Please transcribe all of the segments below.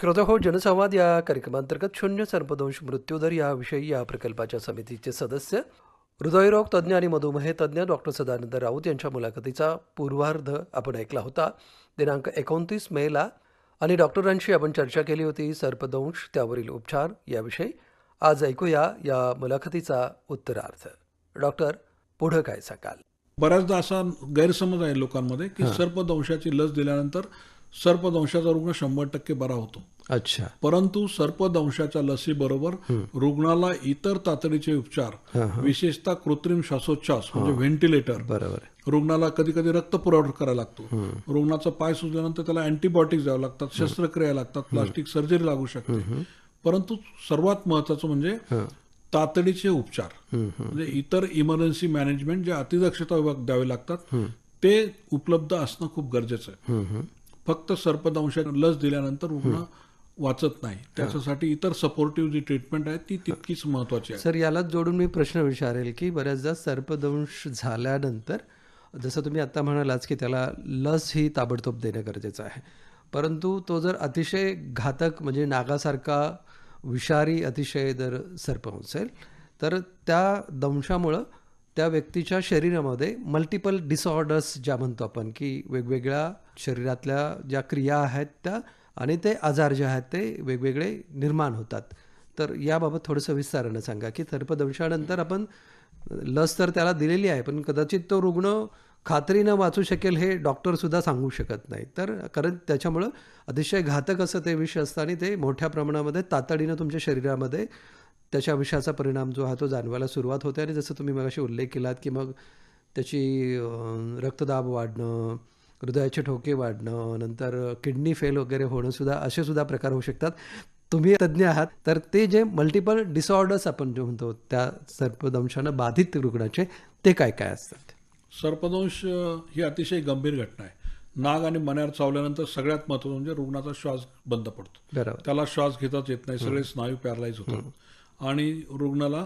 श्रोता हो जनसंवाद या कार्यक्रमांतर्गत शून्य सर्पदंश मृत्यूदर याविषयी या प्रकल्पाच्या समितीचे सदस्य हृदयरोग तज्ज्ञ आणि मधुमेह तज्ज्ञ डॉक्टर सदानंद राऊत यांच्या मुलाखतीचा पूर्वार्ध आपण ऐकला होता. दिनांक एकोणतीस मेला आणि डॉक्टरांशी आपण चर्चा केली होती. सर्पदंश त्यावरील उपचार याविषयी. आज ऐकूया या मुलाखतीचा उत्तरार्थ डॉक्टर पुढं काय सांगाल? बऱ्याचदा असा गैरसमज आहे लोकांमध्ये की सर्पदंशाची लस दिल्यानंतर सर्पदंशाचा रुग्ण शंभर टक्के बरा होतो. अच्छा. परंतु सर्पदंशाच्या लसीबरोबर रुग्णाला इतर तातडीचे उपचार विशेषतः कृत्रिम श्वासोच्छ्वास म्हणजे व्हेंटिलेटर. बरोबर. रुग्णाला कधी कधी रक्त पुरवठा करायला लागतो. रुग्णाचा पाय सुजल्यानंतर त्याला अँटीबायोटिक्स द्यावं लागतात शस्त्रक्रिया लागतात प्लास्टिक सर्जरी लागू शकते. परंतु सर्वात महत्वाचं म्हणजे तातडीचे उपचार. म्हणजे इतर इमर्जन्सी मॅनेजमेंट जे अतिदक्षता विभाग द्यावे लागतात ते उपलब्ध असणं खूप गरजेचं आहे. फक्त सर्पदंशा लस दिल्यानंतर रुग्ण वाचत नाही. त्याच्यासाठी इतर सपोर्टिव्ह जी ट्रीटमेंट आहे ती तितकीच महत्वाची आहे सर यालाच जोडून मी प्रश्न विचारेल की बऱ्याचदा सर्पदंश झाल्यानंतर जसं तुम्ही आता म्हणालाच की त्याला लस ही ताबडतोब देणं गरजेचं आहे. परंतु तो जर अतिशय घातक म्हणजे नागासारखा विषारी अतिशय जर सर्प असेल तर त्या दंशामुळं त्या व्यक्तीच्या शरीरामध्ये मल्टिपल डिसऑर्डर्स ज्या म्हणतो आपण की वेगवेगळ्या शरीरातल्या ज्या क्रिया आहेत त्या आणि ते आजार जे आहेत ते वेगवेगळे निर्माण होतात. तर याबाबत थोडंसं विस्तारानं सांगा की सर्पदंशानंतर आपण लस तर त्याला दिलेली आहे पण कदाचित तो रुग्ण खात्रीनं वाचू शकेल हे डॉक्टरसुद्धा सांगू शकत नाही. तर कारण त्याच्यामुळं अतिशय घातक असं ते विष असतं आणि ते मोठ्या प्रमाणामध्ये तातडीनं तुमच्या शरीरामध्ये त्याच्या विषाचा परिणाम जो हा तो जाणवायला सुरुवात होते. आणि जसं तुम्ही मगाशी उल्लेख केलात की मग त्याची रक्तदाब वाढणं हृदयाचे ठोके वाढणं नंतर किडनी फेल वगैरे होणं सुद्धा असे सुद्धा प्रकार होऊ शकतात. तुम्ही तज्ज्ञ आहात तर ते जे मल्टिपल डिसऑर्डर्स आपण जे म्हणतो त्या सर्पदंशानं बाधित रुग्णाचे ते काय काय असतात? सर्पदंश ही अतिशय गंभीर घटना आहे. नाग आणि मण्यार चावल्यानंतर सगळ्यात महत्वाचं म्हणजे रुग्णाचा श्वास बंद पडतो. बरोबर. त्याला श्वास घेताच येत नाही सगळे स्नायू पॅरलाइज होतात. आणि रुग्णाला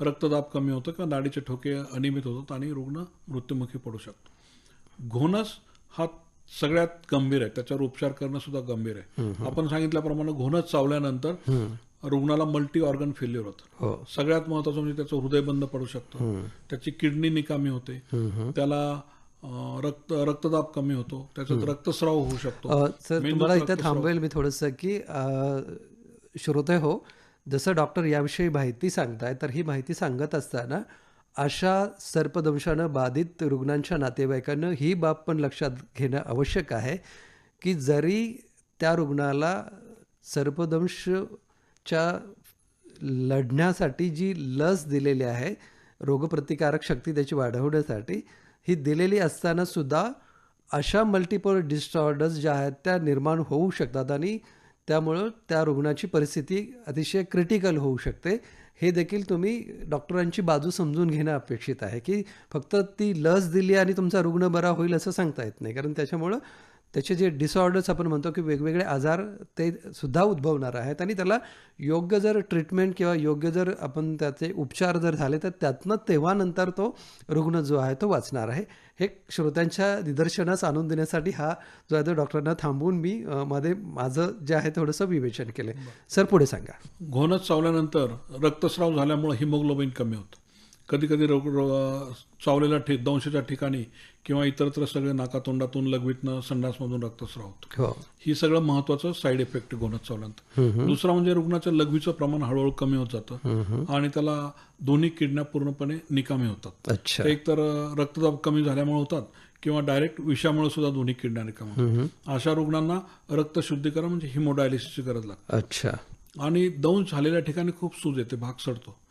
रक्तदाब कमी होतं किंवा नाडीचे ठोके अनियमित होतात आणि रुग्ण मृत्युमुखी पडू शकतो. घोणस हा सगळ्यात गंभीर आहे. त्याच्यावर उपचार करणं सुद्धा गंभीर आहे. आपण सांगितल्याप्रमाणे घोणस चावल्यानंतर रुग्णाला मल्टी ऑर्गन फेल्युअर होतं. हो. सगळ्यात महत्वाचं म्हणजे त्याचं हृदय बंद पडू शकतं. त्याची किडनी निकामी होते. त्याला रक्त रक्तदाब कमी होतो. त्याच्यात रक्तस्राव होऊ शकतो. सर तुम्हाला इथे थांबवेल मी थोडंसं की श्रोते हो जसं डॉक्टर याविषयी माहिती सांगताय तर ही माहिती सांगत असताना अशा सर्पदंशानं बाधित रुग्णांच्या नातेवाईकांनं ही बाब पण लक्षात घेणं आवश्यक आहे की जरी त्या रुग्णाला सर्पदंशच्या लढण्यासाठी जी लस दिलेली आहे रोगप्रतिकारक शक्ती त्याची वाढवण्यासाठी ही दिलेली असताना सुद्धा अशा मल्टिपल डिस्टॉर्डर्स ज्या आहेत त्या निर्माण होऊ शकतात आणि त्यामुळं त्या रुग्णाची परिस्थिती अतिशय क्रिटिकल होऊ शकते. हे देखील तुम्ही डॉक्टरांची बाजू समजून घेणं अपेक्षित आहे की फक्त ती लस दिली आणि तुमचा रुग्ण बरा होईल असं सांगता येत नाही कारण त्याच्यामुळं त्याचे जे डिसऑर्डर्स आपण म्हणतो की वेगवेगळे आजार ते सुद्धा उद्भवणार आहेत आणि त्याला योग्य जर ट्रीटमेंट किंवा योग्य जर आपण त्याचे उपचार जर झाले तर त्यातनं तेव्हा नंतर तो रुग्ण जो आहे तो वाचणार आहे. हे श्रोत्यांच्या निदर्शनास आणून देण्यासाठी हा जो आहे तो डॉक्टरांना थांबवून मी मध्ये माझं जे आहे थोडंसं विवेचन केलं सर पुढे सांगा. घोणच चावल्यानंतर रक्तस्राव हिमोग्लोबिन हिमोग्लोबिन कमी होतं. कधी कधी रोग रो- चावलेल्या ठिक दंशाच्या ठिकाणी किंवा इतरत्र सगळे नाकातोंडातून लघवीतनं संडासमधून रक्तस्राव होतो. हो. ही सगळं महत्वाचं साईड इफेक्ट घोणच चावल्यानंतर. दुसरा म्हणजे रुग्णाच्या लघवीचं प्रमाण हळूहळू कमी होत जातं. आणि त्याला दोन्ही किडन्या पूर्णपणे निकामी होतात. एक तर रक्तदाब कमी झाल्यामुळे होतात किंवा डायरेक्ट विषामुळे सुद्धा दोन्ही किडन्या निकामी अशा रुग्णांना रक्त शुद्धीकरण म्हणजे हिमोडायलिसिसची गरज लागते. अच्छा. आणि दंश झालेल्या ठिकाणी खूप सूज येते भाग सडतो.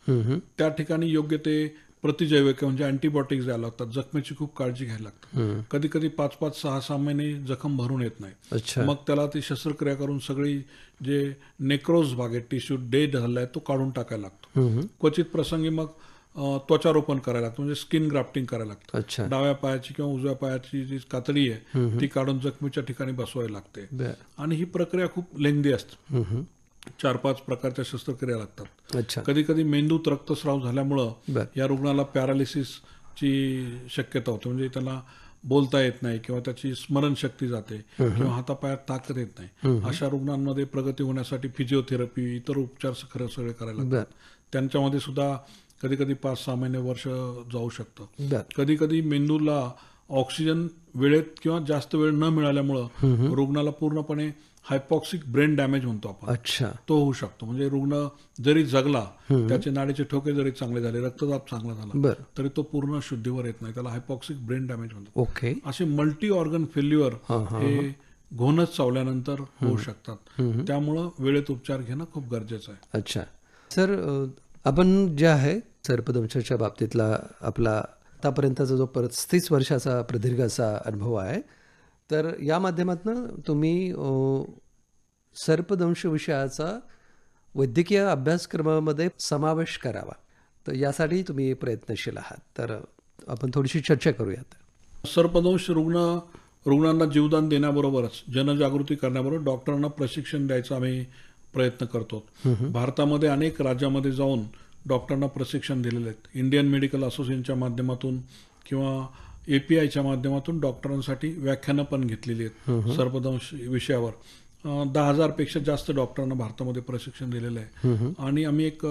त्या ठिकाणी योग्य ते प्रतिजैविक म्हणजे अँटीबायोटिक्स द्यायला लागतात. जखमेची खूप काळजी घ्यायला लागतात कधी कधी पाच पाच सहा सहा महिने जखम भरून येत नाही. मग त्याला ती शस्त्रक्रिया करून सगळी जे नेक्रोज भाग आहे टिश्यू डेड झालाय तो काढून टाकायला लागतो. क्वचित प्रसंगी मग त्वचारोपण करायला लागतं. म्हणजे स्किन ग्राफ्टिंग करायला लागतं. डाव्या पायाची किंवा उजव्या पायाची जी कातडी आहे ती काढून जखमीच्या ठिकाणी बसवायला लागते. आणि ही प्रक्रिया खूप लेंदी असते. चार पाच प्रकारच्या शस्त्रक्रिया लागतात. अच्छा. कधी कधी मेंदूत रक्तस्राव झाल्यामुळं या रुग्णाला पॅरालिसिसची शक्यता होते. म्हणजे त्याला बोलता येत नाही किंवा त्याची स्मरणशक्ती जाते किंवा हातापायात ताकद येत नाही. अशा रुग्णांमध्ये प्रगती होण्यासाठी फिजिओथेरपी इतर उपचार खरं सगळे करायला लागतात. त्यांच्यामध्ये सुद्धा कधी कधी पाच सहा महिने वर्ष जाऊ शकतं. कधी कधी मेंदूला ऑक्सिजन वेळेत किंवा जास्त वेळ न मिळाल्यामुळं रुग्णाला पूर्णपणे हायपॉक्सिक ब्रेन डॅमेज म्हणतो आपण. अच्छा. तो होऊ शकतो. म्हणजे रुग्ण जरी जगला त्याचे नाडीचे ठोके जरी चांगले झाले रक्तदाब चांगला झाला तरी तो पूर्ण शुद्धीवर येत नाही. त्याला हायपॉक्सिक ब्रेन डॅमेज म्हणतो ओके. असे मल्टी ऑर्गन फेल्युअर हे घोणच चावल्यानंतर होऊ शकतात. त्यामुळं वेळेत उपचार घेणं खूप गरजेचं आहे. अच्छा. सर आपण जे आहे सर्पदंशाच्या बाबतीतला आपला आतापर्यंतचा जो पस्तीस वर्षाचा प्रदीर्घ असा अनुभव आहे तर या माध्यमातून तुम्ही सर्पदंश विषयाचा वैद्यकीय अभ्यासक्रमामध्ये समावेश करावा. तर यासाठी तुम्ही प्रयत्नशील आहात. तर आपण थोडीशी चर्चा करूयात. सर्पदंश रुग्ण रुग्णांना जीवदान देण्याबरोबरच जनजागृती करण्याबरोबर डॉक्टरांना प्रशिक्षण द्यायचा आम्ही प्रयत्न करतो. भारतामध्ये अनेक राज्यामध्ये जाऊन डॉक्टरांना प्रशिक्षण दिलेले आहेत. इंडियन मेडिकल असोसिएशनच्या माध्यमातून किंवा एपीआयच्या माध्यमातून डॉक्टरांसाठी व्याख्यानं पण घेतलेली आहेत. सर्पदंश विषयावर. दहा हजारपेक्षा जास्त डॉक्टरांना भारतामध्ये प्रशिक्षण दिलेलं आहे. आणि आम्ही एक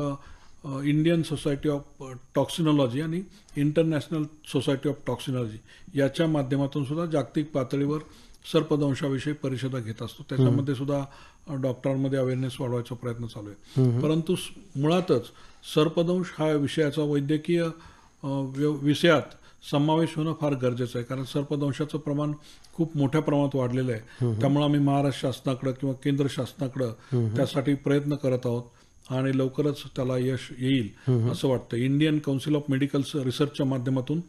इंडियन सोसायटी ऑफ टॉक्सिनॉलॉजी आणि इंटरनॅशनल सोसायटी ऑफ टॉक्सिनॉलॉजी याच्या माध्यमातून सुद्धा जागतिक पातळीवर सर्पदंशाविषयी परिषदा घेत असतो. त्याच्यामध्ये सुद्धा डॉक्टरांमध्ये अवेअरनेस वाढवायचा प्रयत्न चालू आहे. परंतु मुळातच सर्पदंश हा विषयाचा वैद्यकीय विषयात समावेश होणं फार गरजेचं आहे. कारण सर्पदंशाचं प्रमाण खूप मोठ्या प्रमाणात वाढलेलं आहे. त्यामुळे आम्ही महाराष्ट्र शासनाकडं किंवा केंद्र शासनाकडं त्यासाठी प्रयत्न करत आहोत. आणि लवकरच त्याला यश येईल असं वाटतं. इंडियन काउन्सिल ऑफ मेडिकल रिसर्चच्या माध्यमातून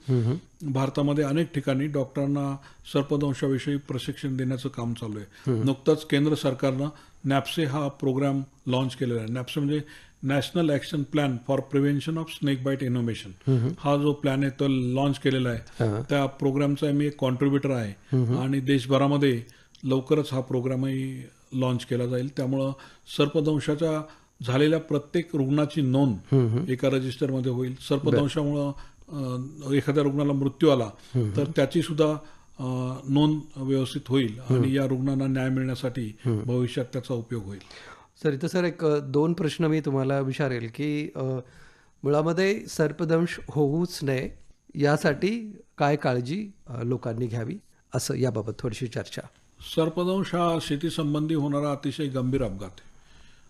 भारतामध्ये अनेक ठिकाणी डॉक्टरांना सर्पदंशाविषयी प्रशिक्षण देण्याचं काम चालू आहे. नुकतंच केंद्र सरकारनं नॅप्से हा प्रोग्राम लॉन्च केलेला आहे. नॅप्से म्हणजे national action plan for prevention of snake bite innovation हा जो प्लॅन आहे तो लॉन्च केलेला आहे. त्या प्रोग्रामचा मी एक कॉन्ट्रीब्युटर आहे. आणि देशभरामध्ये लवकरच हा प्रोग्रामही लॉन्च केला जाईल. त्यामुळं सर्पदंशाच्या झालेल्या प्रत्येक रुग्णाची नोंद एका रजिस्टरमध्ये होईल. सर्पदंशामुळं एखाद्या रुग्णाला मृत्यू आला तर त्याची सुद्धा नोंद व्यवस्थित होईल आणि या रुग्णांना न्याय मिळण्यासाठी भविष्यात त्याचा उपयोग होईल. सर इथं सर एक दोन प्रश्न मी तुम्हाला विचारेल की मुळामध्ये सर्पदंश होऊच नये यासाठी काय काळजी लोकांनी घ्यावी असं याबाबत थोडीशी चर्चा. सर्पदंश हा शेतीसंबंधी होणारा अतिशय गंभीर अपघात आहे.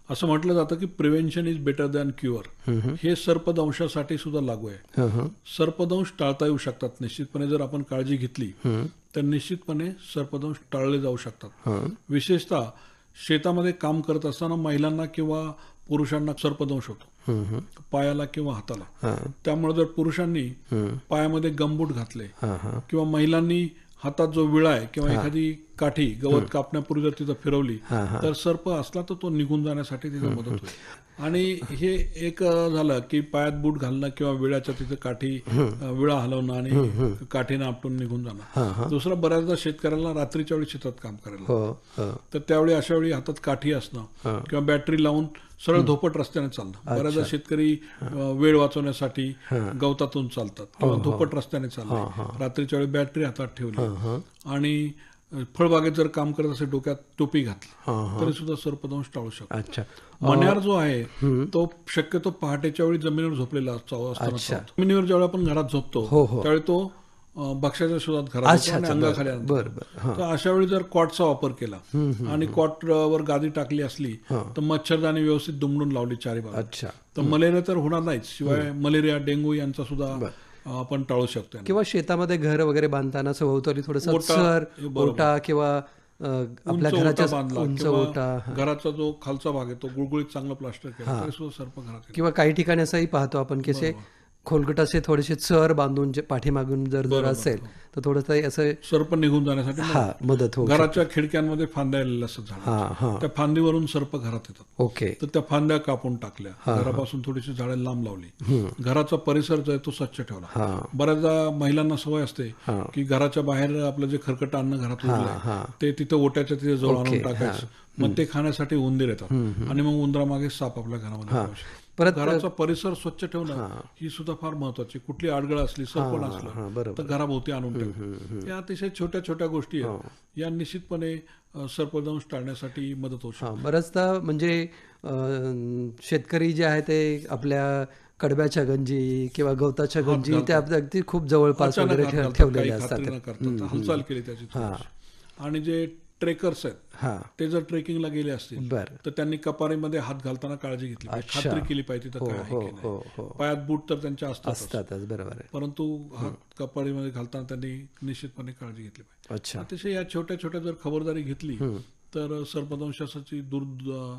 असं म्हटलं जातं की prevention is better than cure हे सर्पदंशासाठी सुद्धा लागू आहे. सर्पदंश टाळता येऊ शकतात. निश्चितपणे जर आपण काळजी घेतली तर निश्चितपणे सर्पदंश टाळले जाऊ शकतात. विशेषतः शेतामध्ये काम करत असताना महिलांना किंवा पुरुषांना सर्पदंश होतो. पायाला किंवा हाताला. त्यामुळे जर पुरुषांनी पायामध्ये गंबूट घातले किंवा महिलांनी हातात जो विळा आहे किंवा एखादी काठी गवत कापण्यापूर्वी जर तिथं फिरवली. तर सर्प असला तर तो निघून जाण्यासाठी तिथं मदत होईल. आणि हे एक झालं की पायात बूट घालणं किंवा विळाच्या तिथं काठी विळा हलवणं आणि काठीनं आपटून निघून जाणं. दुसरं बऱ्याचदा शेतकऱ्याला रात्रीच्या वेळी शेतात काम करायला हो हो. तर त्यावेळी अशा वेळी हातात काठी असणं किंवा बॅटरी लावून सरळ धोपट रस्त्याने चालणं. बऱ्याचदा शेतकरी वेळ वाचवण्यासाठी गवतातून चालतात किंवा धोपट रस्त्याने चालतात रात्रीच्या वेळी बॅटरी हातात ठेवली. आणि फळबागेत जर काम करत असेल डोक्यात टोपी घातली तरी सुद्धा सर्पदंश टाळू शकतो. अच्छा. मण्यार जो आहे तो शक्यतो पहाटेच्या वेळी जमिनीवर झोपलेला असतो. जमिनीवर ज्यावेळी आपण घरात झोपतो हो, हो. त्यावेळी तो अं, भक्ष्याच्या शोधात घरात अंगाखाली तर अशा वेळी जर कॉटचा वापर केला आणि कॉट वर गादी टाकली असली तर मच्छरदाणी व्यवस्थित दुमडून लावली चारी बाजू अच्छा. तर मलेरिया तर होणार नाहीच. शिवाय मलेरिया डेंग्यू यांचा सुद्धा आपण टाळू शकतो. किंवा शेतामध्ये घर वगैरे बांधताना सभोवताली थोडस ओटा, सर. ओटा किंवा आपल्या घराच्या घराचा जो खालचा भाग आहे तो गुळगुळीत चांगला प्लास्टर केला सर्प घरात. किंवा काही ठिकाणी असंही पाहतो आपण की असे खोलगट असे थोडेसे चर बांधून जे पाठीमागून जर जर असेल तर थोडंसं असं सर्प निघून जाण्यासाठी हा मदत. हो घराच्या खिडक्यांमध्ये फांद्या आलेल्या असतात हा हा. त्या फांदीवरून सर्प घरात येतात. ओके. तर त्या फांद्या कापून टाकल्या. घरापासून थोडीशी झाडे लांब लावली. घराचा परिसर जो आहे तो स्वच्छ ठेवला. बऱ्याचदा महिलांना सवय असते. की घराच्या बाहेर आपलं जे खरकट अन्न घरात. ते तिथं ओट्याच्या तिथे जवळ आणून टाकायचं. मग ते खाण्यासाठी उंदीर येतात. आणि मग उंदरामागे साप आपल्या घरामध्ये. परत घराचा परिसर स्वच्छ ठेवणं ही. सुद्धा फार महत्वाची. कुठली आडगळ असली सरपण हां असलं तर घराभोवती आणून ठेवणं. या अतिशय छोट्या छोट्या गोष्टी आहेत. या निश्चितपणे सर्पदंश टाळण्यासाठी मदत होऊ शकते. हां बऱ्याचदा म्हणजे शेतकरी जे आहे ते आपल्या कडब्याच्या गंजी किंवा गवताच्या गंजी त्या अगदी खूप जवळपास वगैरे हात ठेव- घालतात, ठेवलेले काही असतात. हालचाल केली त्याची. आणि जे ट्रेकर्स आहेत. हां. ते जर ट्रेकिंगला गेले असतील बरं. तर त्यांनी कपारीमध्ये हात घालताना काळजी घेतली. पाहिजे अच्छा. खात्री केली पाहिजे तर हो काय आहे हो की हो पायात बूट तर त्यांच्या असतात असतातच बरोबर आहे. परंतु हात कपाळीमध्ये घालताना त्यांनी निश्चितपणे काळजी घेतली पाहिजे. अच्छा. अतिशय या छोट्या छोट्या जर खबरदारी घेतली तर सर्पदंशाची दुर्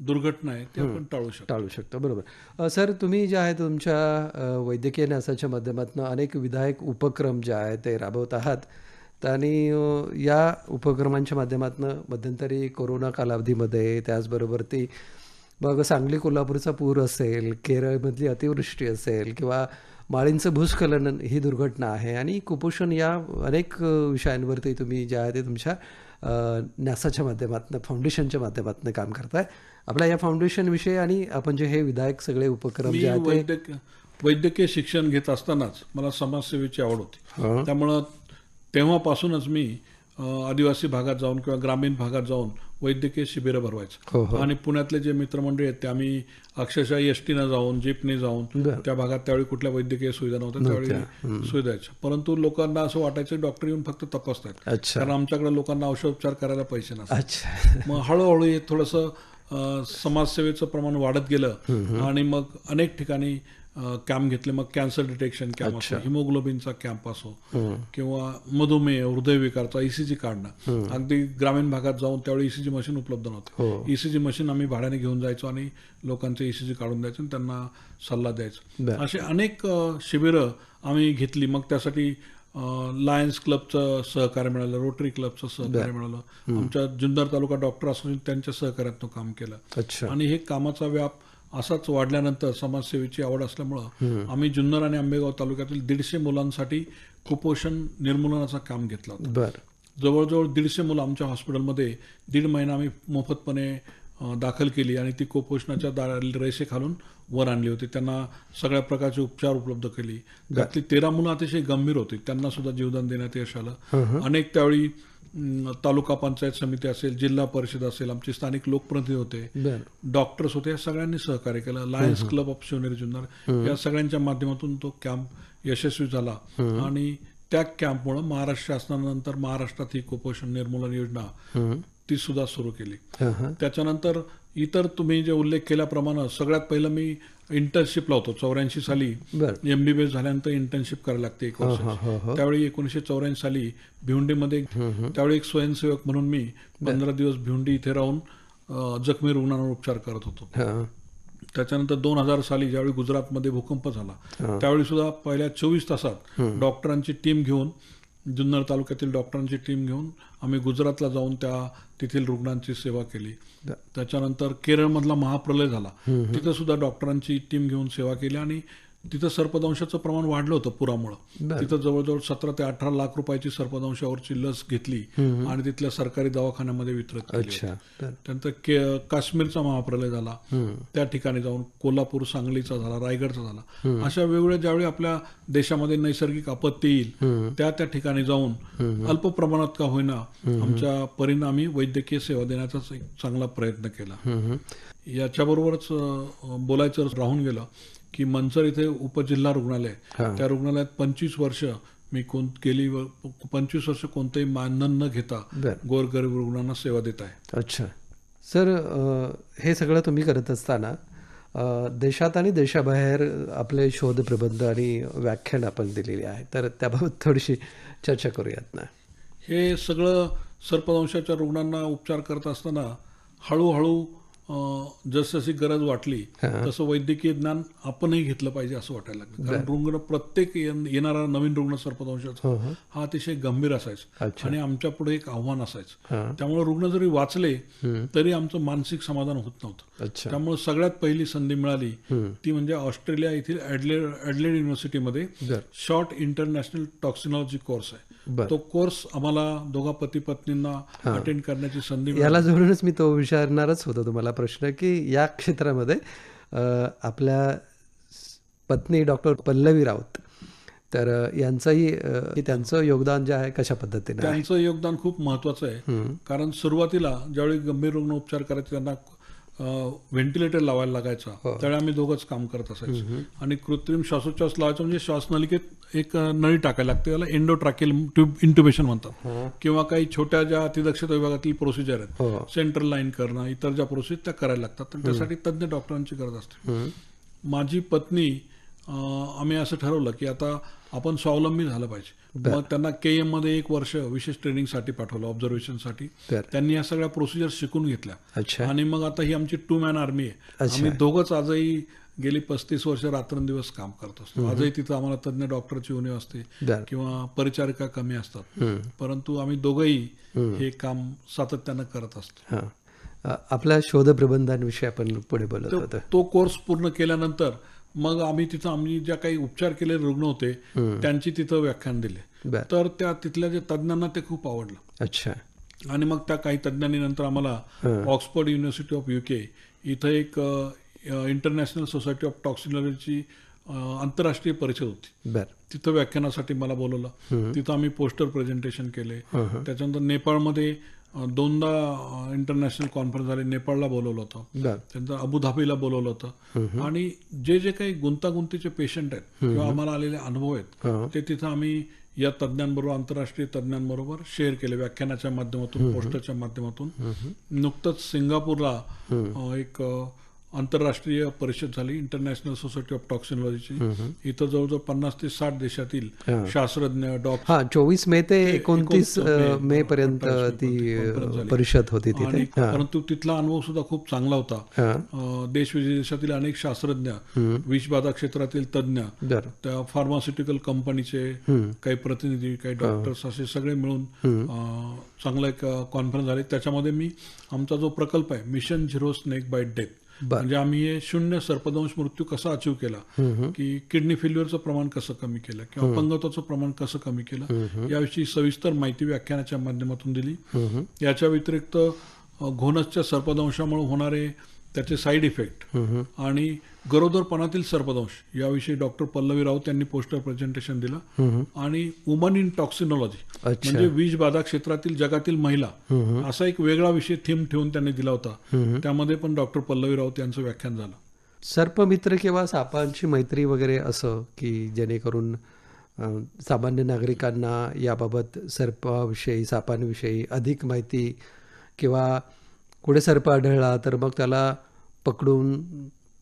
दुर्घटना आहे ती आपण टाळू शकतो. टाळू शकतो बरोबर. अ, सर तुम्ही जे आहे तुमच्या अ, वैद्यकीय न्यासाच्या माध्यमातून अनेक विधायक उपक्रम जे आहेत ते राबवत आहात. आणि या उपक्रमांच्या माध्यमातून मध्यंतरी कोरोना कालावधीमध्ये त्याचबरोबर ती मग सांगली कोल्हापूरचा पूर असेल केरळमधली अतिवृष्टी असेल किंवा माळींचं भूस्खलन ही दुर्घटना आहे आणि कुपोषण या अनेक विषयांवरती तुम्ही जे आहे ते तुमच्या न्यासाच्या माध्यमातून फाउंडेशनच्या माध्यमातून काम करताय आपल्या या फाउंडेशन विषयी आणि आपण जे हे विधायक सगळे उपक्रम जे आहेत वैद्यकीय शिक्षण घेत असतानाच मला समाजसेवेची आवड होती. त्यामुळं तेव्हापासूनच मी आदिवासी भागात जाऊन किंवा ग्रामीण भागात जाऊन वैद्यकीय शिबिरं भरवायचं. हो हो. आणि पुण्यातले जे मित्रमंडळी आहेत ते आम्ही अक्षरशः एस टीनं जाऊन जीपने जाऊन बरं. त्या भागात त्यावेळी कुठल्या वैद्यकीय सुविधा नव्हत्या त्यावेळी सुविधा द्यायच्या परंतु लोकांना असं वाटायचं डॉक्टर येऊन फक्त तपासतात अच्छा. कारण आमच्याकडे लोकांना औषधोपचार करायला पैसे नसतात. अच्छा. मग हळूहळू हे थोडंसं अ, समाजसेवेचं प्रमाण वाढत गेलं. आणि मग अनेक ठिकाणी कॅम्प घेतले मग कॅन्सर डिटेक्शन कॅम्प असो हिमोग्लोबिनचा कॅम्प असो हं. किंवा मधुमेह हृदयविकारचा ईसीजी काढणं. अगदी ग्रामीण भागात जाऊन त्यावेळी ईसीजी मशीन उपलब्ध नव्हते. ईसीजी मशीन आम्ही भाड्याने घेऊन जायचो आणि लोकांचे ईसीजी काढून द्यायचो आणि त्यांना सल्ला द्यायचो. असे अनेक शिबिरं आम्ही घेतली. मग त्यासाठी लायन्स क्लबचं सहकार्य मिळालं रोटरी क्लबचं सहकार्य मिळालं. आमच्या जुन्नर तालुका डॉक्टर असोसिएशन त्यांच्या सहकार्यातून काम केलं. आणि हे कामाचा व्याप असाच वाढल्यानंतर समाजसेवेची आवड असल्यामुळं आम्ही जुन्नर आणि आंबेगाव तालुक्यातील दीडशे मुलांसाठी कुपोषण निर्मूलनाचं काम घेतलं होतं. जवळजवळ दीडशे मुलं आमच्या हॉस्पिटलमध्ये दीड महिना आम्ही मोफतपणे दाखल केली आणि ती कुपोषणाच्या दा रेषे खालून वर आणली होती. त्यांना सगळ्या प्रकारचे उपचार उपलब्ध केली. त्यातली तेरा मुलं अतिशय गंभीर होती. त्यांना सुद्धा जीवदान देण्यात यश आलं. अनेक त्यावेळी तालुका पंचायत समिती असेल जिल्हा परिषद असेल आमचे स्थानिक लोकप्रतिनिधी होते. डॉक्टर्स होते. या सगळ्यांनी सहकार्य केलं. Lions club of Shivneri Junnar. या सगळ्यांच्या माध्यमातून तो कॅम्प यशस्वी झाला. आणि त्या कॅम्पमुळे महाराष्ट्र शासनानंतर महाराष्ट्रात ही कुपोषण निर्मूलन योजना ती सुद्धा सुरू केली. त्याच्यानंतर इतर तुम्ही जे उल्लेख केल्याप्रमाणे सगळ्यात पहिलं मी इंटर्नशिप लावतो चौऱ्याऐंशी साली. एमबीबीएस झाल्यानंतर इंटर्नशिप करायला लागते एक वर्ष. त्यावेळी एकोणीसशे चौऱ्याऐंशी साली भिवंडीमध्ये त्यावेळी एक स्वयंसेवक म्हणून मी पंधरा दिवस भिवंडी इथे राहून जखमी रुग्णांवर उपचार करत होतो. त्याच्यानंतर दोन हजार साली ज्यावेळी गुजरातमध्ये भूकंप झाला त्यावेळी सुद्धा पहिल्या चोवीस तासात डॉक्टरांची टीम घेऊन जुन्नर तालुक्यातील डॉक्टरांची टीम घेऊन आम्ही गुजरातला जाऊन त्या तेथील रुग्णांची सेवा केली. त्याच्यानंतर केरळमधला महाप्रलय झाला तिथं सुद्धा डॉक्टरांची टीम घेऊन सेवा केली आणि तिथं सर्पदंशाचं प्रमाण वाढलं होतं पुरामुळं. तिथं जवळजवळ सतरा ते अठरा लाख रुपयाची सर्पदंशावरची लस घेतली आणि तिथल्या सरकारी दवाखान्यामध्ये वितरित केली त्यानंतर काश्मीरचा महाप्रलय झाला. त्या ठिकाणी जाऊन कोल्हापूर सांगलीचा झाला रायगडचा झाला. अशा वेगवेगळ्या ज्यावेळी आपल्या देशामध्ये नैसर्गिक आपत्ती येईल त्या त्या ठिकाणी जाऊन अल्प प्रमाणात का होईना आमच्या परिणामी वैद्यकीय सेवा देण्याचाच एक चांगला प्रयत्न केला. याच्याबरोबरच बोलायचं राहून गेलं की मंचर इथे उपजिल्हा रुग्णालय. त्या रुग्णालयात पंचवीस वर्ष मी कोण गेली पंचवीस वर्ष कोणतेही मानधन न घेता गोरगरीब रुग्णांना सेवा देत आहे. अच्छा. सर हे सगळं तुम्ही करत असताना देशात आणि देशाबाहेर आपले शोध प्रबंध आणि व्याख्यान आपण दिलेली आहे तर त्याबाबत थोडीशी चर्चा करूयात ना. हे सगळं सर्पदंशाच्या रुग्णांना उपचार करत असताना हळूहळू जसजशी गरज वाटली. तसं वैद्यकीय ज्ञान आपणही घेतलं पाहिजे असं वाटायला लागलं. कारण रुग्ण प्रत्येक येण- येणारा नवीन रुग्ण सर्पदंशाचा हो हो. हा अतिशय गंभीर असायचा. आणि आमच्या पुढे एक आव्हान असायचं. त्यामुळे रुग्ण जरी वाचले तरी आमचं मानसिक समाधान होत नव्हतं. त्यामुळे सगळ्यात पहिली संधी मिळाली. ती म्हणजे ऑस्ट्रेलिया येथील ॲडलेड युनिव्हर्सिटीमध्ये शॉर्ट इंटरनॅशनल टॉक्सिनॉलॉजी कोर्स आहे. तो कोर्स आम्हाला दोघा पती पत्नींना अटेंड करण्याची संधी याला जोडूनच मी तो विचारणारच होतो तुम्हाला. प्रश्न की या क्षेत्रामध्ये आपल्या पत्नी डॉक्टर पल्लवी राऊत तर यांचंही त्यांचं योगदान जे आहे कशा पद्धतीने? त्यांचं योगदान खूप महत्वाचं आहे कारण सुरुवातीला ज्यावेळी गंभीर रुग्ण उपचार करायचे त्यांना व्हेंटिलेटर लावायला लागायचा. त्यावेळी आम्ही दोघंच काम करत असायचो. आणि कृत्रिम श्वासोच्छ्वास लावायचं म्हणजे श्वासनलिकेत एक नळी टाकायला लागते. त्याला एंडोट्राकेल ट्यूब इंट्युबेशन म्हणतात. किंवा काही छोट्या ज्या अतिदक्षता विभागातील प्रोसिजर आहेत. हो. सेंट्रल लाईन करणं इतर ज्या प्रोसेस त्या करायला लागतात. तर त्यासाठी तज्ज्ञ डॉक्टरांची गरज असते. माझी पत्नी आम्ही असं ठरवलं की आता आपण स्वावलंबी झालं पाहिजे. मग त्यांना के एममध्ये एक वर्ष विशेष ट्रेनिंगसाठी पाठवलं ऑब्झर्वेशनसाठी त्यांनी या सगळ्या प्रोसिजर शिकून घेतल्या. आणि मग आता ही आमची टू मॅन आर्मी आहे. आम्ही दोघंच आजही गेली पस्तीस वर्ष रात्रंदिवस काम करत असतो. आजही तिथं आम्हाला तज्ज्ञ डॉक्टरची उणीव असते किंवा परिचारिका कमी असतात. परंतु आम्ही दोघंही हे काम सातत्यानं करत असतो. आपल्या शोधप्रबंधांविषयी आपण पुढे बोलत होतो. तो कोर्स पूर्ण केल्यानंतर मग आम्ही तिथं आम्ही ज्या काही उपचार केलेले रुग्ण होते त्यांची तिथं व्याख्यान दिले. तर त्या तिथल्या जे तज्ज्ञांना ते खूप आवडलं. अच्छा. आणि मग त्या काही तज्ज्ञांनी नंतर आम्हाला ऑक्सफर्ड युनिव्हर्सिटी ऑफ युके इथं एक इंटरनॅशनल सोसायटी ऑफ टॉक्सिनॉलॉजीची आंतरराष्ट्रीय परिषद होती. तिथं व्याख्यानासाठी मला बोलवलं. तिथं आम्ही पोस्टर प्रेझेंटेशन केले. त्याच्यानंतर नेपाळमध्ये दोनदा इंटरनॅशनल कॉन्फरन्स झाली. नेपाळला बोलवलं होतं. त्यानंतर अबुधाबीला बोलवलं होतं. आणि जे जे काही गुंतागुंतीचे पेशंट आहेत किंवा आम्हाला आलेले अनुभव आहेत ते तिथं आम्ही या तज्ज्ञांबरोबर आंतरराष्ट्रीय तज्ज्ञांबरोबर शेअर केले. व्याख्यानाच्या माध्यमातून पोस्टरच्या माध्यमातून. नुकतंच सिंगापूरला एक आंतरराष्ट्रीय परिषद झाली इंटरनॅशनल सोसायटी ऑफ टॉक्सिनॉलॉजीची इथं जवळजवळ पन्नास ते साठ देशातील. शास्त्रज्ञ डॉक्टर हा चोवीस मे ते एकोणतीस मे, पर्यंत ती. परिषद होती तिथे. परंतु तिथला अनुभव सुद्धा खूप चांगला होता. देश विदेशातील अनेक शास्त्रज्ञ विषबाधा क्षेत्रातील तज्ज्ञ त्या फार्मास्युटिकल कंपनीचे काही प्रतिनिधी काही डॉक्टर्स असे सगळे मिळून चांगला एक कॉन्फरन्स झाली. त्याच्यामध्ये मी आमचा जो प्रकल्प आहे mission zero snake bite death. म्हणजे आम्ही हे शून्य सर्पदंश मृत्यू कसा अचीव केला? की किडनी फेल्युअरचं प्रमाण कसं कमी केलं? किंवा अपंगत्वाचं प्रमाण कसं कमी केलं? याविषयी सविस्तर माहिती व्याख्यानाच्या माध्यमातून दिली. याच्या व्यतिरिक्त घोनसच्या सर्पदंशामुळे होणारे त्याचे साईड इफेक्ट आणि गरोदरपणातील सर्पदंश याविषयी डॉक्टर पल्लवी राऊत यांनी पोस्टर प्रेझेंटेशन दिलं. आणि वुमन इन टॉक्सिनॉलॉजी म्हणजे विषबाधा क्षेत्रातील जगातील महिला असा एक वेगळा विषय थीम ठेवून त्यांनी दिला होता. त्यामध्ये पण डॉक्टर पल्लवी राऊत यांचं व्याख्यान झालं. सर्पमित्र किंवा सापांची मैत्री वगैरे असं की जेणेकरून सामान्य नागरिकांना याबाबत सर्पाविषयी सापांविषयी अधिक माहिती किंवा कुठे सर्प आढळला तर मग त्याला पकडून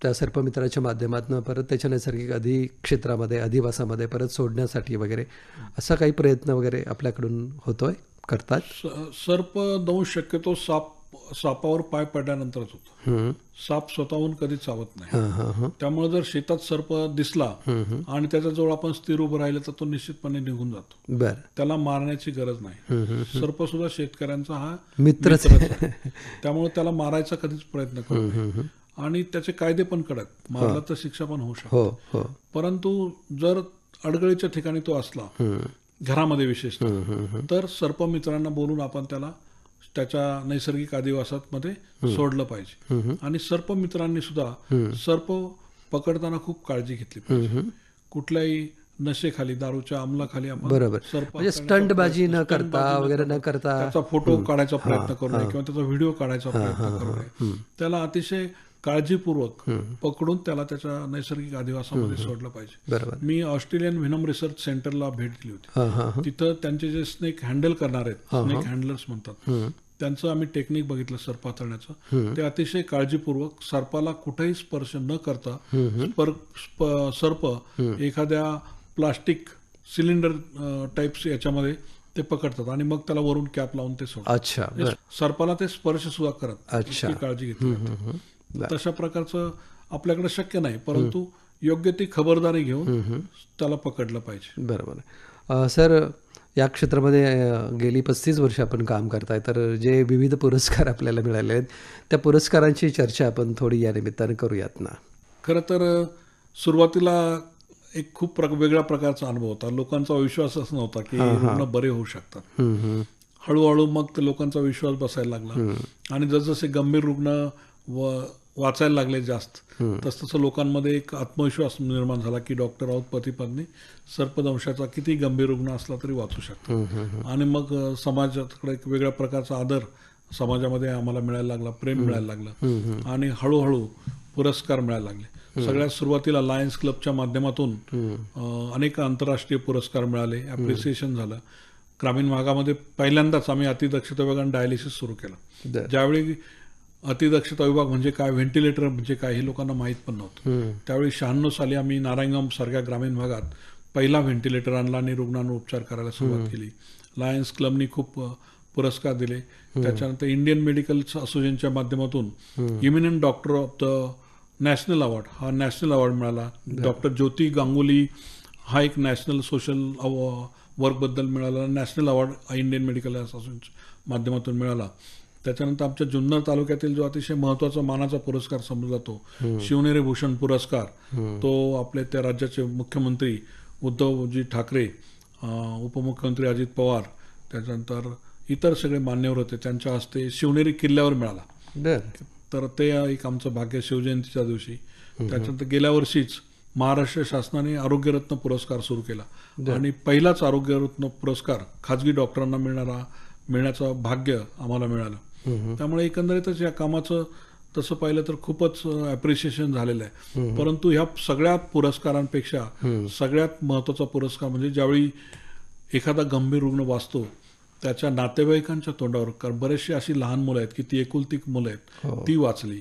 त्या सर्पमित्राच्या माध्यमातून परत त्याच्या नैसर्गिक अधि क्षेत्रामध्ये अधिवासामध्ये परत सोडण्यासाठी वगैरे असा काही प्रयत्न वगैरे आपल्याकडून होतोय? करतात? स- सर्पदंश शक्यतो साप सापावर पाय पडल्यानंतरच होतो. साप स्वतःहून कधी चावत नाही. त्यामुळे जर शेतात सर्प दिसला आणि त्याच्याजवळ आपण स्थिर उभं राहिलं तर तो निश्चितपणे निघून जातो. त्याला मारण्याची गरज नाही. सर्प सुद्धा शेतकऱ्यांचा हा आहे. त्यामुळे त्याला मारायचा कधीच प्रयत्न करत आणि त्याचे कायदे पण कडक. मारला तर शिक्षा पण होऊ शकते. हो हो. परंतु जर अडगळीच्या ठिकाणी तो असला. घरामध्ये विशेषतः हम्म. तर सर्पमित्रांना बोलून आपण त्याला त्याच्या नैसर्गिक आदिवासात मध्ये सोडलं पाहिजे. आणि सर्पमित्रांनी सुद्धा सर्प पकडताना खूप काळजी घेतली पाहिजे. कुठल्याही नशेखाली दारूच्या अंमलाखाली आपण बरोबर. सर्प म्हणजे स्टंटबाजी न करता वगैरे न करता त्याचा फोटो काढायचा प्रयत्न करू नये किंवा त्याचा व्हिडिओ काढायचा प्रयत्न करू नये. त्याला अतिशय काळजीपूर्वक पकडून त्याला त्याच्या नैसर्गिक अधिवासामध्ये सोडलं पाहिजे. मी ऑस्ट्रेलियन व्हिनम रिसर्च सेंटरला भेट दिली होती. तिथं त्यांचे जे स्नेक हँडल करणार आहेत स्नेक हँडलर्स म्हणतात त्यांचं आम्ही टेक्निक बघितलं सर्प हाताळण्याचं ते अतिशय काळजीपूर्वक सर्पाला कुठेही स्पर्श न करता सर्प एखाद्या प्लास्टिक सिलेंडर टाईप्स याच्यामध्ये ते पकडतात आणि मग त्याला वरून कॅप लावून ते सोडतात. अच्छा सर्पाला ते स्पर्श सुद्धा करत. अच्छा. काळजी घेतली. तशा प्रकारचं आपल्याकडे शक्य नाही परंतु योग्य ती खबरदारी घेऊन त्याला पकडलं पाहिजे. बरोबर सर या क्षेत्रामध्ये गेली पस्तीस वर्ष आपण काम करताय तर जे विविध पुरस्कार आपल्याला मिळाले आहेत त्या पुरस्कारांची चर्चा आपण थोडी या निमित्ताने करूयात ना. खरं तर सुरुवातीला एक खूप प्र वेगळ्या प्रकारचा अनुभव होता. लोकांचा विश्वासच नव्हता की रुग्ण बरे होऊ शकतात. हळूहळू मग लोकांचा विश्वास बसायला लागला. आणि जसजसे गंभीर रुग्ण व वाचायला लागले जास्त. तस तसं लोकांमध्ये एक आत्मविश्वास निर्माण झाला की डॉक्टर आहोत पती पत्नी सर्पदंशाचा किती गंभीर रुग्ण असला तरी वाचू शकतो आणि मग समाजाकडे एक वेगळ्या प्रकारचा आदर समाजामध्ये आम्हाला मिळायला लागला प्रेम मिळायला लागलं. आणि हळूहळू पुरस्कार मिळायला लागले. सगळ्यात सुरुवातीला लायन्स क्लबच्या माध्यमातून अनेक आंतरराष्ट्रीय पुरस्कार मिळाले. अप्रिसिएशन झालं. ग्रामीण भागामध्ये पहिल्यांदाच आम्ही अतिदक्षता विभागाने डायलिसिस सुरू केलं. ज्यावेळी अतिदक्षता विभाग म्हणजे काय व्हेंटिलेटर म्हणजे काय हे लोकांना माहीत पण नव्हतं. त्यावेळी शहाण्णव साली आम्ही नारायणगाव सारख्या ग्रामीण भागात पहिला व्हेंटिलेटर आणला आणि रुग्णांना उपचार करायला सुरुवात केली. लायन्स क्लबनी खूप पुरस्कार दिले. त्याच्यानंतर इंडियन मेडिकल असोसिएशनच्या माध्यमातून eminent doctor of the national award हा नॅशनल अवॉर्ड मिळाला. डॉक्टर ज्योती गांगुली हा एक नॅशनल सोशल वर्कबद्दल मिळाला. नॅशनल अवॉर्ड इंडियन मेडिकल असोसिएशनच्या माध्यमातून मिळाला. त्याच्यानंतर आमच्या जुन्नर तालुक्यातील जो अतिशय महत्त्वाचा मानाचा पुरस्कार समजला जातो शिवनेरी भूषण पुरस्कार तो आपले त्या राज्याचे मुख्यमंत्री उद्धवजी ठाकरे उपमुख्यमंत्री अजित पवार त्याच्यानंतर इतर सगळे मान्यवर होते. त्यांच्या हस्ते शिवनेरी किल्ल्यावर मिळाला. तर ते एक आमचं भाग्य शिवजयंतीच्या दिवशी. त्याच्यानंतर गेल्या वर्षीच महाराष्ट्र शासनाने आरोग्यरत्न पुरस्कार सुरू केला. आणि पहिलाच आरोग्यरत्न पुरस्कार खाजगी डॉक्टरांना मिळणारा मिळण्याचं भाग्य आम्हाला मिळालं. त्यामुळे एकंदरीतच या कामाचं तसं पाहिलं तर खूपच अप्रिशिएशन झालेलं आहे. परंतु ह्या सगळ्या पुरस्कारांपेक्षा सगळ्यात महत्त्वाचा पुरस्कार म्हणजे ज्यावेळी एखादा गंभीर रुग्ण वाचतो त्याच्या नातेवाईकांच्या तोंडावर कारण बरेचशी अशी लहान मुलं आहेत की ती एकुलती मुलं आहेत ती वाचली.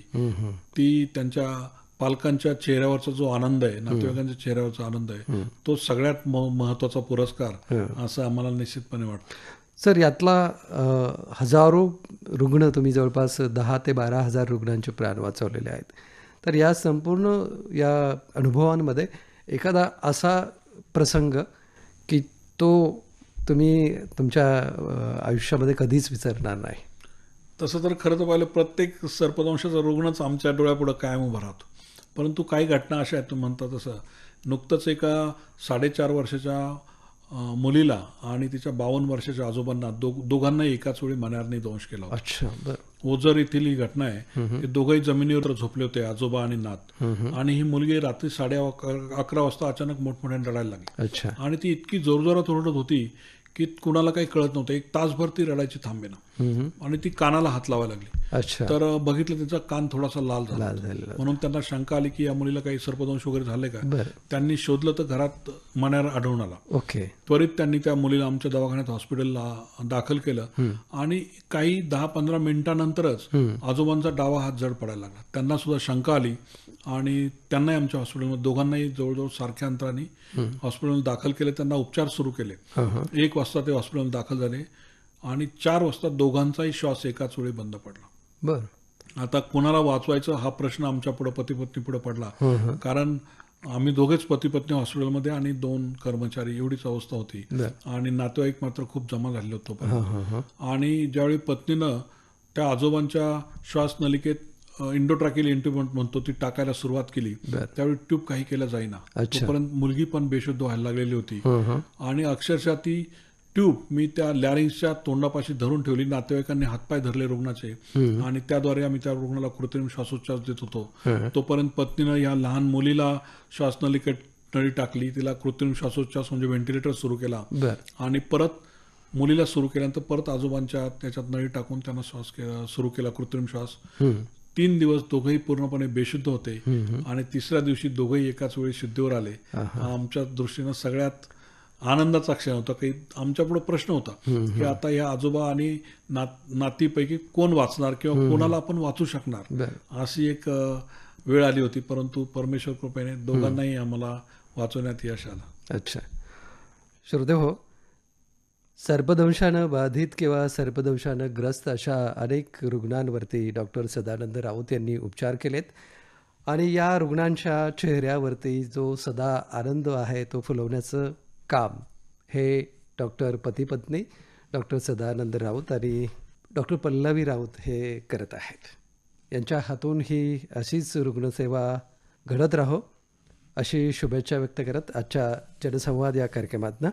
ती त्यांच्या पालकांच्या चेहऱ्यावरचा जो आनंद आहे नातेवाईकांच्या चेहऱ्यावरचा आनंद आहे तो सगळ्यात महत्त्वाचा पुरस्कार असं आम्हाला निश्चितपणे वाटतं. सर यातला हजारो रुग्ण तुम्ही जवळपास दहा ते बारा हजार रुग्णांचे प्राण वाचवलेले आहेत. तर या संपूर्ण या अनुभवांमध्ये एखादा असा प्रसंग की तो तुम्ही तुमच्या आयुष्यामध्ये कधीच विसरणार नाही? तसं तर खरं तर पाहिलं प्रत्येक सर्पदंशाचा रुग्णच आमच्या डोळ्यापुढं कायम उभा राहतो. परंतु काही घटना अशा आहेत तुम्ही म्हणता तसं. नुकतंच एका साडेचार वर्षाच्या मुलीला आणि तिच्या बावन्न वर्षाच्या आजोबांना दो दोघांनाही एकाच वेळी मनारने दंश केला अच्छा ओझर येथील ही घटना आहे. की दोघंही जमिनीवर झोपले होते आजोबा आणि नात. आणि ही मुलगी रात्री साडे अक- अकरा वाजता अचानक मोठमोठ्याने रडायला लागली. अच्छा. आणि ती इतकी जोरजोरात ओरडत होती की कुणाला काही कळत नव्हतं. एक तासभर ती रडायची थांबेना. आणि ती कानाला हात लावायला लागली. अच्छा. तर बघितलं तिचा कान थोडासा लाल झाला. म्हणून त्यांना शंका आली की या मुलीला काही सर्पदंश वगैरे झाले का? त्यांनी शोधलं तर घरात मण्यार आढळून आला. ओके. त्वरित त्यांनी त्या मुलीला आमच्या दवाखान्यात हॉस्पिटलला दाखल केलं. आणि काही दहा पंधरा मिनिटानंतरच आजोबांचा डावा हात जड पडायला लागला. त्यांना सुद्धा शंका आली आणि त्यांनाही आमच्या हॉस्पिटलमध्ये दोघांनाही जवळजवळ सारख्या अंतराने हॉस्पिटलमध्ये दाखल केले. त्यांना उपचार सुरू केले. एक वाजता ते हॉस्पिटलमध्ये दाखल झाले आणि चार वाजता दोघांचाही श्वास एकाच वेळी बंद पडला. बरं. आता कोणाला वाचवायचं हा प्रश्न आमच्या पुढे पती पत्नी पुढे पडला. कारण आम्ही दोघेच पती पत्नी हॉस्पिटलमध्ये आणि दोन कर्मचारी एवढीच अवस्था होती. आणि नातेवाईक मात्र खूप जमा झाले होतो आणि ज्यावेळी पत्नीनं त्या आजोबांच्या श्वास नलिकेत इंडोट्राकेल इंट्युबंट म्हणतो ती टाकायला सुरुवात केली. त्यावेळी ट्यूब काही केलं जाईना. तोपर्यंत मुलगी पण बेशुद्ध व्हायला लागलेली होती. आणि अक्षरशः ती ट्यूब मी त्या लॅरिंग्सच्या तोंडापाशी धरून ठेवली. नातेवाईकांनी हातपाय धरले रुग्णाचे. आणि त्याद्वारे आम्ही त्या रुग्णाला कृत्रिम श्वासोच्छ्वास देत होतो. तोपर्यंत पत्नीनं या लहान मुलीला श्वासनलिकेत नळी टाकली. तिला कृत्रिम श्वासोच्छ्वास म्हणजे व्हेंटिलेटर सुरू केला. आणि परत मुलीला सुरू केल्यानंतर परत आजोबांच्या त्याच्यात नळी टाकून त्यांना श्वास सुरू केला कृत्रिम श्वास. तीन दिवस दोघंही पूर्णपणे बेशुद्ध होते. आणि तिसऱ्या दिवशी दोघंही एकाच वेळी शुद्धीवर आले. हा आमच्या दृष्टीनं सगळ्यात आनंदाचा क्षण होता. काही आमच्या पुढे प्रश्न होता की आता या आजोबा आणि नात नातीपैकी कोण वाचणार किंवा कोणाला आपण वाचू शकणार? अशी एक वेळ आली होती. परंतु परमेश्वर कृपेने दोघांनाही आम्हाला वाचवण्यात यश आलं. अच्छा. श्रोते हो सर्पदंशानं बाधित किंवा सर्पदंशानं ग्रस्त अशा अनेक रुग्णांवरती डॉक्टर सदानंद राऊत यांनी उपचार केलेत. आणि या रुग्णांच्या चेहऱ्यावरती जो सदा आनंद आहे तो फुलवण्याचं काम हे डॉक्टर पतीपत्नी डॉक्टर सदानंद राऊत आणि डॉक्टर पल्लवी राऊत हे करत आहेत. यांच्या हातून ही अशीच रुग्णसेवा घडत राहो अशी शुभेच्छा व्यक्त करत आजच्या जनसंवाद या कार्यक्रमातनं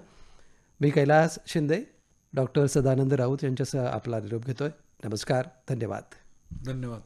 मी कैलास शिंदे डॉक्टर सदानंद राऊत यांच्यासह आपला निरोप घेतोय. नमस्कार धन्यवाद. धन्यवाद.